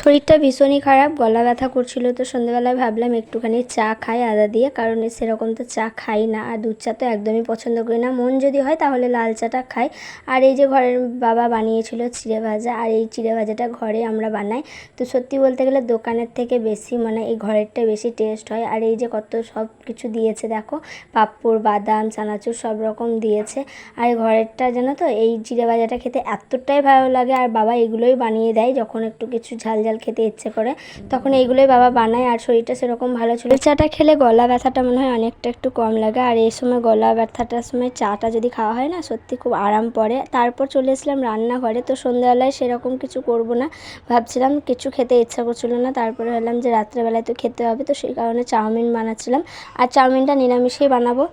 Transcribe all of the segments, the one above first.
শরীরটা ভীষণই খারাপ, গলা ব্যথা করছিল তো সন্ধ্যেবেলায় ভাবলাম একটুখানি চা খাই আদা দিয়ে, কারণ সেরকম তো চা খাই না আর দুধ চা তো একদমই পছন্দ করি না। মন যদি হয় তাহলে লাল চাটা খাই। আর এই যে ঘরের বাবা বানিয়েছিল চিড়ে ভাজা, আর এই চিড়ে ভাজাটা ঘরে আমরা বানাই। তো সত্যি বলতে গেলে দোকানের থেকে বেশি মানে এই ঘরেরটা বেশি টেস্ট হয়। আর এই যে কত সব কিছু দিয়েছে দেখো, পাঁপড়, বাদাম, চানাচুর সব রকম দিয়েছে। আর এই ঘরেরটা জানো তো, এই চিড়ে ভাজাটা খেতে এতটাই ভালো লাগে। আর বাবা এগুলোই বানিয়ে দেয় যখন একটু কিছু ঝাল ঝাল খেতে ইচ্ছে করে, তখন এইগুলোই বাবা বানায় আর শরীরটা সেরকম ভালো ছিল। চাটা খেলে গলা ব্যথাটা মনে হয় অনেকটা একটু কম লাগে, আর এই সময় গলা ব্যথাটার সময় চাটা যদি খাওয়া হয় না, সত্যি খুব আরাম পড়ে। তারপর চলে এসলাম রান্নাঘরে, তো সন্ধ্যাবেলায় সেরকম কিছু করব না। ভাবছিলাম কিছু খেতে ইচ্ছা করছিল না, তারপরে ভাবলাম যে রাত্রেবেলায় তো খেতে হবে, তো সেই কারণে চাউমিন বানাচ্ছিলাম। আর চাউমিনটা নিরামিষেই বানাবো।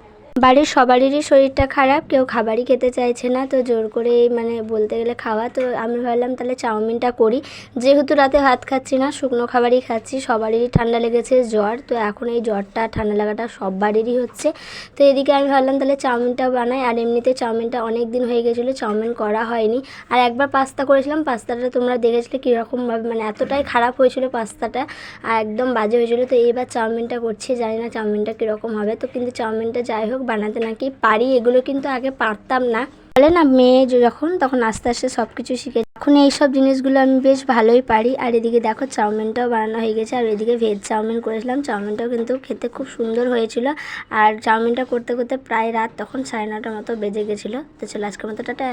বাড়ির সবারই শরীরটা খারাপ, কেউ খাবারই খেতে চাইছে না, তো জোর করে মানে বলতে গেলে খাওয়া। তো আমি ভাবলাম তাহলে চাউমিনটা করি। যেহেতু রাতে ভাত খাচ্ছি না, শুকনো খাবারই খাচ্ছি, সবারই ঠান্ডা লেগেছে জ্বর, তো এখন এই জ্বরটা, ঠান্ডা লাগাটা সব বাড়িরই হচ্ছে। তো এদিকে আমি ভাবলাম তাহলে চাউমিনটা বানাই, আর এমনিতে চাউমিনটা অনেক দিন হয়ে গেছিল, চাউমিন করা হয়নি। আর একবার পাস্তা করেছিলাম, পাস্তাটা তোমরা দেখেছিলে কীরকমভাবে মানে এতটাই খারাপ হয়েছিল পাস্তাটা, আর একদম বাজে হয়েছিল। তো এবার চাউমিনটা করছি, জানি না চাউমিনটা কীরকম হবে। তো কিন্তু চাউমিনটা যাই হোক বানাতে নাকি পারি, এগুলো কিন্তু আগে পারতাম না। বলে না, মেয়ে যখন, তখন আস্তে আস্তে সব কিছু শিখে এখন এই সব জিনিসগুলো আমি বেশ ভালোই পারি। আর এদিকে দেখো, চাউমিনটাও বানানো হয়ে গেছে। আর এদিকে ভেজ চাউমিন করেছিলাম। চাউমিনটাও কিন্তু খেতে খুব সুন্দর হয়েছিল। আর চাউমিনটা করতে করতে প্রায় রাত, তখন সাড়ে নটার মতো বেজে গেছিল। তো চলো আজকের মতো, টাটা।